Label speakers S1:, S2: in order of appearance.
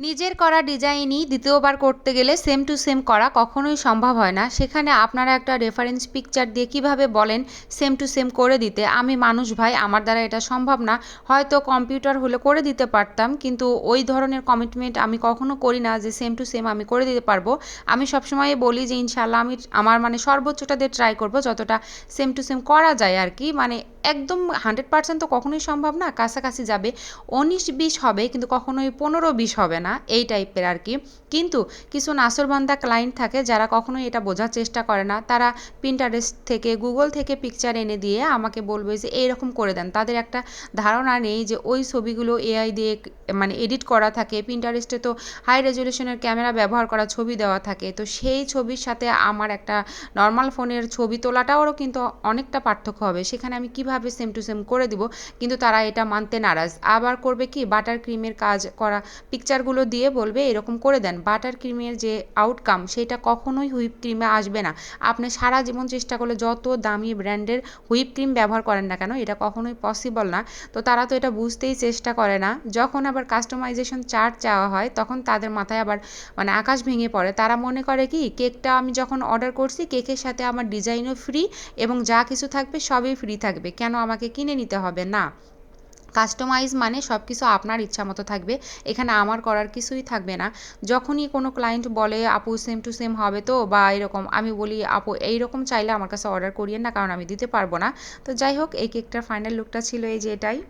S1: নিজের করা ডিজাইনই দ্বিতীয়বার করতে গেলে সেম টু সেম করা কখনোই সম্ভব হয় না। সেখানে আপনারা একটা রেফারেন্স পিকচার দিয়ে কীভাবে বলেন সেম টু সেম করে দিতে? আমি মানুষ ভাই, আমার দ্বারা এটা সম্ভব না। হয়তো কম্পিউটার হলে করে দিতে পারতাম, কিন্তু ওই ধরনের কমিটমেন্ট আমি কখনো করি না যে সেম টু সেম আমি করে দিতে পারব। আমি সবসময় বলি যে ইনশাল্লাহ আমি আমার মানে সর্বোচ্চটা দিয়ে ট্রাই করব, যতটা সেম টু সেম করা যায় আর কি। মানে একদম হান্ড্রেড পার্সেন্ট তো কখনোই সম্ভব না, কাছাকাছি যাবে। উনিশ, বিশ হবে, কিন্তু কখনোই পনেরো, বিশ হবে না। এই টাইপের আর কি কিন্তু কিছু নাসরবান্দা ক্লায়েন্ট থাকে যারা কখনোই এটা বোঝার চেষ্টা করে না। তারা প্রিন্টারেস্ট থেকে গুগল থেকে পিকচার এনে দিয়ে আমাকে বলবে যে, এইরকম করে দেন। তাদের একটা ধারণা নেই যে, ওই ছবিগুলো এআই দিয়ে মানে এডিট করা থাকে। প্রিন্টারেস্টে তো হাই রেজলিউশনের ক্যামেরা ব্যবহার করা ছবি দেওয়া থাকে। তো সেই ছবির সাথে আমার একটা নর্মাল ফোনের ছবি তোলাটাও কিন্তু অনেকটা পার্থক্য হবে। সেখানে আমি কীভাবে সেম টু সেম করে দিব? কিন্তু তারা এটা মানতে নারাজ। আবার করবে কি? বাটার ক্রিমের কাজ করা পিকচারগুলো দিয়ে বলবে এরকম করে দেন। বাটার ক্রিমের যে আউটকাম সেটা কখনোই হুইপ ক্রিমে আসবে না। আপনি সারা জীবন চেষ্টা করলে যত দামি ব্র্যান্ডের হুইপ ক্রিম ব্যবহার করেন না কেন, এটা কখনোই পসিবল না। তো তারা তো এটা বুঝতেই চেষ্টা করে না। যখন আবার কাস্টমাইজেশন চার্ট চাওয়া হয়, তখন তাদের মাথায় আবার মানে আকাশ ভেঙে পড়ে। তারা মনে করে কি, কেকটা আমি যখন অর্ডার করছি, কেকের সাথে আমার ডিজাইনও ফ্রি এবং যা কিছু থাকবে সবই ফ্রি থাকবে। কেন আমাকে কিনে নিতে হবে? না। কাস্টমাইজ মানে সব কিছু আপনার ইচ্ছা মতো থাকবে। এখানে আমার করার কিছুই থাকবে না। যখনই কোনো ক্লায়েন্ট বলে, আপু সেম টু সেম হবে তো? বা এরকম, আমি বলি, আপু, এইরকম চাইলে আমার কাছে অর্ডার করিয়েন না, কারণ আমি দিতে পারব না। তো যাই হোক এই কেকটার ফাইনাল লুকটা ছিল এই যে এটাই।